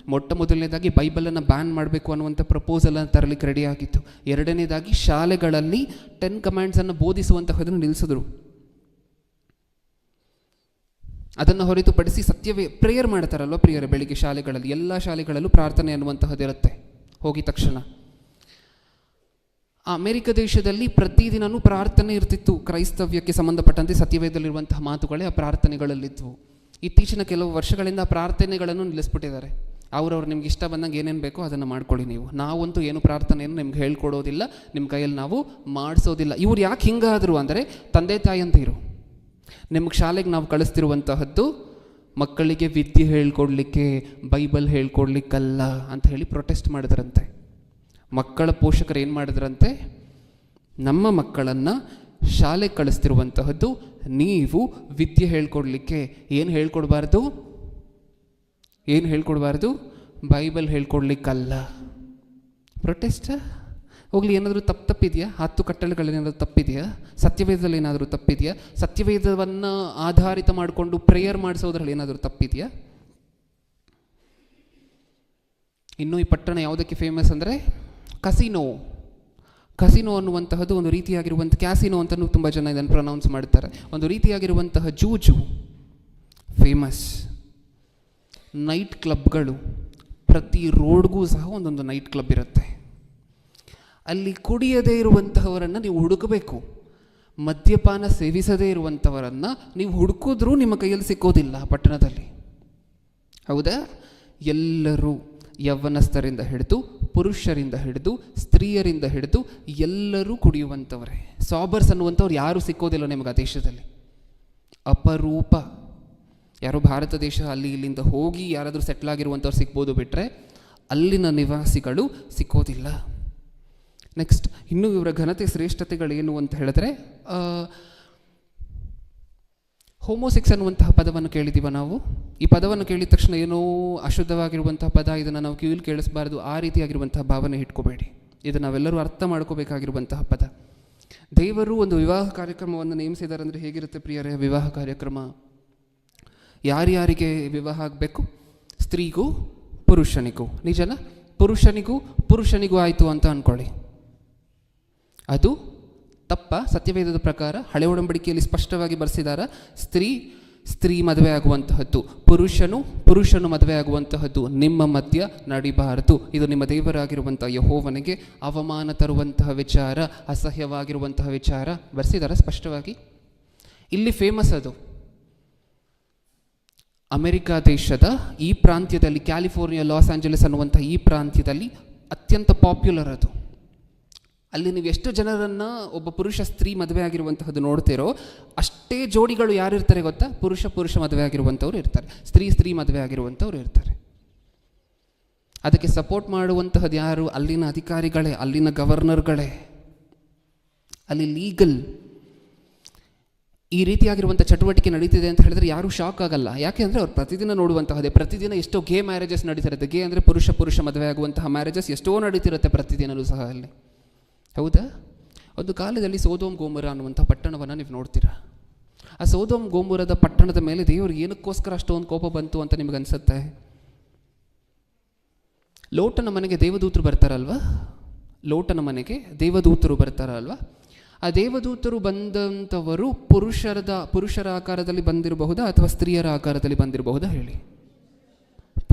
ಮೊಟ್ಟ ಮೊದಲನೇದಾಗಿ ಬೈಬಲನ್ನು ಬ್ಯಾನ್ ಮಾಡಬೇಕು ಅನ್ನುವಂಥ ಪ್ರಪೋಸಲನ್ನು ತರಲಿಕ್ಕೆ ರೆಡಿಯಾಗಿತ್ತು ಎರಡನೇದಾಗಿ ಶಾಲೆಗಳಲ್ಲಿ ಟೆನ್ ಕಮ್ಯಾಂಡ್ಸನ್ನು ಬೋಧಿಸುವಂತಹದನ್ನು ನಿಲ್ಲಿಸಿದ್ರು ಅದನ್ನು ಹೊರತುಪಡಿಸಿ ಸತ್ಯವೇ ಪ್ರೇಯರ್ ಮಾಡ್ತಾರಲ್ವ ಪ್ರಿಯರ ಬೆಳಿಗ್ಗೆ ಶಾಲೆಗಳಲ್ಲಿ, ಎಲ್ಲ ಶಾಲೆಗಳಲ್ಲೂ ಪ್ರಾರ್ಥನೆ ಅನ್ನುವಂತಹದ್ದಿರುತ್ತೆ ಹೋಗಿದ ತಕ್ಷಣ. ಅಮೆರಿಕ ದೇಶದಲ್ಲಿ ಪ್ರತಿದಿನವೂ ಪ್ರಾರ್ಥನೆ ಇರ್ತಿತ್ತು. ಕ್ರೈಸ್ತವ್ಯಕ್ಕೆ ಸಂಬಂಧಪಟ್ಟಂತೆ ಸತ್ಯವೇದಲ್ಲಿರುವಂತಹ ಮಾತುಗಳೇ ಆ ಪ್ರಾರ್ಥನೆಗಳಲ್ಲಿದ್ವು. ಇತ್ತೀಚಿನ ಕೆಲವು ವರ್ಷಗಳಿಂದ ಪ್ರಾರ್ಥನೆಗಳನ್ನು ನಿಲ್ಲಿಸ್ಬಿಟ್ಟಿದ್ದಾರೆ. ಅವರವ್ರು ನಿಮ್ಗೆ ಇಷ್ಟ ಬಂದಂಗೆ ಏನೇನು ಬೇಕೋ ಅದನ್ನು ಮಾಡ್ಕೊಳ್ಳಿ ನೀವು. ನಾವಂತೂ ಏನು ಪ್ರಾರ್ಥನೆಯನ್ನು ನಿಮ್ಗೆ ಹೇಳ್ಕೊಡೋದಿಲ್ಲ ನಿಮ್ಮ ಕೈಯಲ್ಲಿ ನಾವು ಮಾಡಿಸೋದಿಲ್ಲ. ಇವ್ರು ಯಾಕೆ ಹಿಂಗಾದರು ಅಂದರೆ, ತಂದೆ ತಾಯಿ ಅಂತ ಇರು ನಿಮ್ಗೆ ಶಾಲೆಗೆ ನಾವು ಕಳಿಸ್ತಿರುವಂತಹದ್ದು ಮಕ್ಕಳಿಗೆ ವಿದ್ಯೆ ಹೇಳ್ಕೊಡ್ಲಿಕ್ಕೆ, ಬೈಬಲ್ ಹೇಳ್ಕೊಡ್ಲಿಕ್ಕಲ್ಲ ಅಂತ ಹೇಳಿ ಪ್ರೊಟೆಸ್ಟ್ ಮಾಡಿದ್ರಂತೆ. ಮಕ್ಕಳ ಪೋಷಕರು ಏನು ಮಾಡಿದ್ರಂತೆ? ನಮ್ಮ ಮಕ್ಕಳನ್ನು ಶಾಲೆಗೆ ಕಳಿಸ್ತಿರುವಂತಹದ್ದು ನೀವು ವಿದ್ಯೆ ಹೇಳ್ಕೊಡ್ಲಿಕ್ಕೆ. ಏನು ಹೇಳ್ಕೊಡ್ಬಾರ್ದು? ಏನು ಹೇಳ್ಕೊಡ್ಬಾರ್ದು? ಬೈಬಲ್ ಹೇಳ್ಕೊಡ್ಲಿಕ್ಕಲ್ಲ. ಪ್ರೊಟೆಸ್ಟ್? ಹೋಗ್ಲಿ, ಏನಾದರೂ ತಪ್ಪು ತಪ್ಪಿದೆಯಾ? ಹತ್ತು ಕಟ್ಟಳೆಗಳೇನಾದರೂ ತಪ್ಪಿದೆಯಾ? ಸತ್ಯವೇದದಲ್ಲಿ ಏನಾದರೂ ತಪ್ಪಿದೆಯಾ? ಸತ್ಯವೇದವನ್ನು ಆಧಾರಿತ ಮಾಡಿಕೊಂಡು ಪ್ರೇಯರ್ ಮಾಡಿಸೋದ್ರಲ್ಲಿ ಏನಾದರೂ ತಪ್ಪಿದೆಯಾ? ಇನ್ನು ಈ ಪಟ್ಟಣ ಯಾವುದಕ್ಕೆ ಫೇಮಸ್ ಅಂದರೆ ಕಸಿನೋ ಕಸಿನೋ ಅನ್ನುವಂತಹದ್ದು ಒಂದು ರೀತಿಯಾಗಿರುವಂಥ ಕ್ಯಾಸಿನೋ ಅಂತಲೂ ತುಂಬ ಜನ ಇದನ್ನು ಪ್ರೊನೌನ್ಸ್ ಮಾಡ್ತಾರೆ. ಒಂದು ರೀತಿಯಾಗಿರುವಂತಹ ಜೂಜು. ಫೇಮಸ್ ನೈಟ್ ಕ್ಲಬ್ಗಳು ಪ್ರತಿ ರೋಡ್ಗೂ ಸಹ ಒಂದೊಂದು ನೈಟ್ ಕ್ಲಬ್ ಇರುತ್ತೆ. ಅಲ್ಲಿ ಕುಡಿಯದೇ ಇರುವಂತಹವರನ್ನು ನೀವು ಹುಡುಕಬೇಕು. ಮದ್ಯಪಾನ ಸೇವಿಸದೇ ಇರುವಂಥವರನ್ನು ನೀವು ಹುಡುಕಿದ್ರೂ ನಿಮ್ಮ ಕೈಯಲ್ಲಿ ಸಿಕ್ಕೋದಿಲ್ಲ ಪಟ್ಟಣದಲ್ಲಿ. ಹೌದಾ? ಎಲ್ಲರೂ ಯೌವನಸ್ಥರಿಂದ ಹಿಡಿದು, ಪುರುಷರಿಂದ ಹಿಡಿದು, ಸ್ತ್ರೀಯರಿಂದ ಹಿಡಿದು ಎಲ್ಲರೂ ಕುಡಿಯುವಂಥವರೇ ಸಾಬರ್ಸ್ ಅನ್ನುವಂಥವ್ರು ಯಾರೂ ಸಿಕ್ಕೋದಿಲ್ಲ ನಿಮಗೆ ಆ ದೇಶದಲ್ಲಿ. ಅಪರೂಪ. ಯಾರೋ ಭಾರತ ದೇಶ ಅಲ್ಲಿ ಇಲ್ಲಿಂದ ಹೋಗಿ ಯಾರಾದರೂ ಸೆಟ್ಲಾಗಿರುವಂಥವ್ರು ಸಿಗ್ಬೋದು ಬಿಟ್ಟರೆ ಅಲ್ಲಿನ ನಿವಾಸಿಗಳು ಸಿಕ್ಕೋದಿಲ್ಲ. ನೆಕ್ಸ್ಟ್ ಇನ್ನೂ ಇವರ ಘನತೆ ಶ್ರೇಷ್ಠತೆಗಳೇನು ಅಂತ ಹೇಳಿದ್ರೆ ಹೋಮೋಸೆಕ್ಸ್ ಅನ್ನುವಂತಹ ಪದವನ್ನು ಕೇಳಿದ್ದೀವ ನಾವು. ಈ ಪದವನ್ನು ಕೇಳಿದ ತಕ್ಷಣ ಏನೋ ಅಶುದ್ಧವಾಗಿರುವಂತಹ ಪದ, ಇದನ್ನು ನಾವು ಕಿವಿಲಿ ಕೇಳಿಸಬಾರ್ದು, ಆ ರೀತಿಯಾಗಿರುವಂತಹ ಭಾವನೆ ಇಟ್ಕೋಬೇಡಿ. ಇದು ನಾವೆಲ್ಲರೂ ಅರ್ಥ ಮಾಡ್ಕೋಬೇಕಾಗಿರುವಂತಹ ಪದ. ದೇವರು ಒಂದು ವಿವಾಹ ಕಾರ್ಯಕ್ರಮವನ್ನು ನೇಮಿಸಿದ್ದಾರೆ ಅಂದರೆ ಹೇಗಿರುತ್ತೆ ಪ್ರಿಯರೇ, ವಿವಾಹ ಕಾರ್ಯಕ್ರಮ? ಯಾರ್ಯಾರಿಗೆ ವಿವಾಹ ಆಗಬೇಕು? ಸ್ತ್ರೀಗೂ, ಪುರುಷನಿಗೂ. ನಿಜನ? ಪುರುಷನಿಗೂ ಪುರುಷನಿಗೂ ಆಯಿತು ಅಂತ ಅಂದ್ಕೊಳ್ಳಿ ಅದು ತಪ್ಪ, ಸತ್ಯವೇದದ ಪ್ರಕಾರ ಹಳೆ ಒಡಂಬಡಿಕೆಯಲ್ಲಿ ಸ್ಪಷ್ಟವಾಗಿ ಬರೆಸಿದಾರ, ಸ್ತ್ರೀ ಸ್ತ್ರೀ ಮದುವೆ ಆಗುವಂತಹದ್ದು, ಪುರುಷನು ಪುರುಷನು ಮದುವೆ ಆಗುವಂತಹದ್ದು, ನಿಮ್ಮ ಮಧ್ಯ ನಡಿಬಾರದು. ಇದು ನಿಮ್ಮ ದೇವರಾಗಿರುವಂತಹ ಯಹೋವನಿಗೆ ಅವಮಾನ ತರುವಂತಹ ವಿಚಾರ, ಅಸಹ್ಯವಾಗಿರುವಂತಹ ವಿಚಾರ ಬರೆಸಿದಾರ ಸ್ಪಷ್ಟವಾಗಿ. ಇಲ್ಲಿ ಫೇಮಸ್ ಅದು. ಅಮೆರಿಕ ದೇಶದ ಈ ಪ್ರಾಂತ್ಯದಲ್ಲಿ, ಕ್ಯಾಲಿಫೋರ್ನಿಯಾ, ಲಾಸ್ ಆಂಜಲಸ್ ಅನ್ನುವಂಥ ಈ ಪ್ರಾಂತ್ಯದಲ್ಲಿ ಅತ್ಯಂತ ಪಾಪ್ಯುಲರ್ ಅದು. ಅಲ್ಲಿ ನೀವು ಎಷ್ಟು ಜನರನ್ನು ಒಬ್ಬ ಪುರುಷ ಸ್ತ್ರೀ ಮದುವೆ ಆಗಿರುವಂತಹದ್ದು ನೋಡ್ತೀರೋ, ಅಷ್ಟೇ ಜೋಡಿಗಳು ಯಾರು ಇರ್ತಾರೆ ಗೊತ್ತಾ? ಪುರುಷ ಪುರುಷ ಮದುವೆ ಆಗಿರುವಂಥವ್ರು ಇರ್ತಾರೆ. ಸ್ತ್ರೀ ಸ್ತ್ರೀ ಮದುವೆ ಆಗಿರುವಂಥವ್ರು ಇರ್ತಾರೆ. ಅದಕ್ಕೆ ಸಪೋರ್ಟ್ ಮಾಡುವಂತಹದ್ದು ಯಾರು? ಅಲ್ಲಿನ ಅಧಿಕಾರಿಗಳೇ, ಅಲ್ಲಿನ ಗವರ್ನರ್ಗಳೇ ಅಲ್ಲಿ ಲೀಗಲ್ ಈ ರೀತಿಯಾಗಿರುವಂಥ ಚಟುವಟಿಕೆ ನಡೀತಿದೆ ಅಂತ ಹೇಳಿದ್ರೆ ಯಾರೂ ಶಾಕ್ ಆಗಲ್ಲ. ಯಾಕೆ ಅಂದರೆ ಅವ್ರು ಪ್ರತಿದಿನ ನೋಡುವಂತಹದೇ ಪ್ರತಿದಿನ ಎಷ್ಟೋ ಗೇ ಮ್ಯಾರೇಜಸ್ ನಡೀತಿರುತ್ತೆ. ಗೇ ಅಂದರೆ ಪುರುಷ ಪುರುಷ ಮದುವೆ ಆಗುವಂತಹ ಮ್ಯಾರೇಜಸ್ ಎಷ್ಟೋ ನಡೀತಿರುತ್ತೆ ಪ್ರತಿದಿನವೂ ಸಹ ಅಲ್ಲಿ. ಹೌದಾ? ಒಂದು ಕಾಲದಲ್ಲಿ ಸೋದೋಮ್ ಗೋಮುರ ಅನ್ನುವಂಥ ಪಟ್ಟಣವನ್ನು ನೀವು ನೋಡ್ತೀರಾ? ಆ ಸೋದೋಮ್ ಗೋಮುರದ ಪಟ್ಟಣದ ಮೇಲೆ ದೇವರು ಏನಕ್ಕೋಸ್ಕರ ಅಷ್ಟೊಂದು ಕೋಪ ಬಂತು ಅಂತ ನಿಮಗೆ ಅನಿಸುತ್ತೆ? ಲೋಟನ ಮನೆಗೆ ದೇವದೂತರು ಬರ್ತಾರಲ್ವಾ? ಲೋಟನ ಮನೆಗೆ ದೇವದೂತರು ಬರ್ತಾರಲ್ವಾ? ಆ ದೇವದೂತರು ಬಂದಂಥವರು ಪುರುಷರದ, ಪುರುಷರ ಆಕಾರದಲ್ಲಿ ಬಂದಿರಬಹುದಾ ಅಥವಾ ಸ್ತ್ರೀಯರ ಆಕಾರದಲ್ಲಿ ಬಂದಿರಬಹುದಾ ಹೇಳಿ?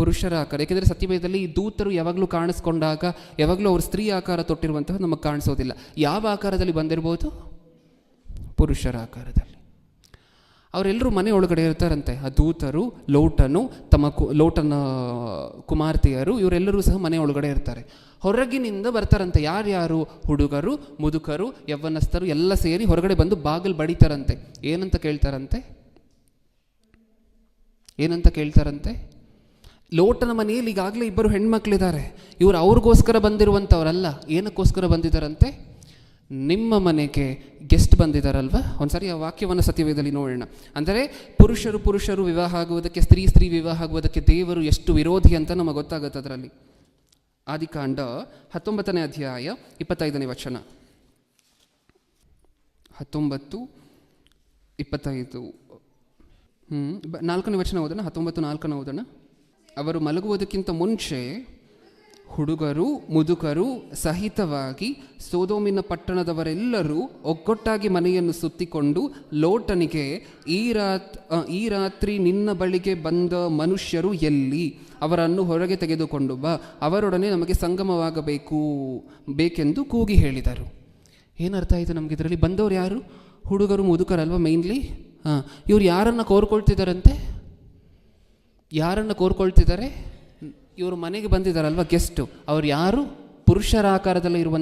ಪುರುಷರ ಆಕಾರ ಏಕೆಂದರೆ ಸತ್ಯವೇದದಲ್ಲಿ ಈ ದೂತರು ಯಾವಾಗಲೂ ಕಾಣಿಸ್ಕೊಂಡಾಗ, ಯಾವಾಗಲೂ ಅವರು ಸ್ತ್ರೀ ಆಕಾರ ತೊಟ್ಟಿರುವಂತಹ ನಮಗೆ ಕಾಣಿಸೋದಿಲ್ಲ. ಯಾವ ಆಕಾರದಲ್ಲಿ ಬಂದಿರ್ಬೋದು? ಪುರುಷರ ಆಕಾರದಲ್ಲಿ ಅವರೆಲ್ಲರೂ ಮನೆ ಒಳಗಡೆ ಇರ್ತಾರಂತೆ. ಆ ದೂತರು, ಲೋಟನು, ತಮ್ಮ ಕು, ಲೋಟನ ಕುಮಾರ್ತೆಯರು, ಇವರೆಲ್ಲರೂ ಸಹ ಮನೆ ಒಳಗಡೆ ಇರ್ತಾರೆ. ಹೊರಗಿನಿಂದ ಬರ್ತಾರಂತೆ. ಯಾರ್ಯಾರು? ಹುಡುಗರು, ಮುದುಕರು ಯವ್ವನಸ್ಥರು ಎಲ್ಲ ಸೇರಿ ಹೊರಗಡೆ ಬಂದು ಬಾಗಿಲು ಬಡಿತಾರಂತೆ. ಏನಂತ ಕೇಳ್ತಾರಂತೆ? ಏನಂತ ಕೇಳ್ತಾರಂತೆ? ಲೋಟನ ಮನೆಯಲ್ಲಿ ಈಗಾಗಲೇ ಇಬ್ಬರು ಹೆಣ್ಮಕ್ಳಿದ್ದಾರೆ. ಇವರು ಅವ್ರಿಗೋಸ್ಕರ ಬಂದಿರುವಂಥವ್ರಲ್ಲ ಏನಕ್ಕೋಸ್ಕರ ಬಂದಿದ್ದಾರಂತೆ? ನಿಮ್ಮ ಮನೆಗೆ ಗೆಸ್ಟ್ ಬಂದಿದ್ದಾರಲ್ವ? ಒಂದ್ಸರಿ ಆ ವಾಕ್ಯವನ್ನು ಸತ್ಯವೇದಲ್ಲಿ ನೋಡೋಣ. ಅಂದರೆ ಪುರುಷರು ಪುರುಷರು ವಿವಾಹ ಆಗುವುದಕ್ಕೆ, ಸ್ತ್ರೀ ಸ್ತ್ರೀ ವಿವಾಹ ಆಗುವುದಕ್ಕೆ ದೇವರು ಎಷ್ಟು ವಿರೋಧಿ ಅಂತ ನಮಗೆ ಗೊತ್ತಾಗುತ್ತೆ ಅದರಲ್ಲಿ. ಆದಿಕಾಂಡ ಹತ್ತೊಂಬತ್ತನೇ ಅಧ್ಯಾಯ ಇಪ್ಪತ್ತೈದನೇ ವಚನ. ಹತ್ತೊಂಬತ್ತು ಇಪ್ಪತ್ತೈದು. ಹ್ಞೂ ನಾಲ್ಕನೇ ವಚನ ಓದೋಣ, ಹತ್ತೊಂಬತ್ತು ನಾಲ್ಕನೇ ಓದೋಣ. ಅವರು ಮಲಗುವುದಕ್ಕಿಂತ ಮುಂಚೆ ಹುಡುಗರು, ಮುದುಕರು ಸಹಿತವಾಗಿ ಸೋದೋಮಿನ ಪಟ್ಟಣದವರೆಲ್ಲರೂ ಒಗ್ಗೊಟ್ಟಾಗಿ ಮನೆಯನ್ನು ಸುತ್ತಿಕೊಂಡು ಲೋಟನಿಗೆ, ಈ ರಾತ್ ಈ ರಾತ್ರಿ ನಿನ್ನ ಬಳಿಗೆ ಬಂದ ಮನುಷ್ಯರು ಎಲ್ಲಿ? ಅವರನ್ನು ಹೊರಗೆ ತೆಗೆದುಕೊಂಡು ಬಾ. ಅವರೊಡನೆ ನಮಗೆ ಸಂಗಮವಾಗಬೇಕು. ಬೇಕೆಂದು ಕೂಗಿ ಹೇಳಿದರು. ಏನರ್ಥ ಆಯಿತು ನಮಗೆ ಇದರಲ್ಲಿ? ಬಂದವರು ಯಾರು? ಹುಡುಗರು, ಮುದುಕರಲ್ವ ಮೇನ್ಲಿ? ಹಾಂ, ಇವ್ರು ಯಾರನ್ನು ಕೋರ್ಕೊಳ್ತಿದ್ದಾರಂತೆ ಯಾರನ್ನು ಕೋರ್ಕೊಳ್ತಿದ್ದಾರೆ? ಇವರು ಮನೆಗೆ ಬಂದಿದ್ದಾರಲ್ವ ಗೆಸ್ಟು ಅವ್ರು ಯಾರು? ಪುರುಷರ ಆಕಾರದಲ್ಲಿ ಇರುವಂಥ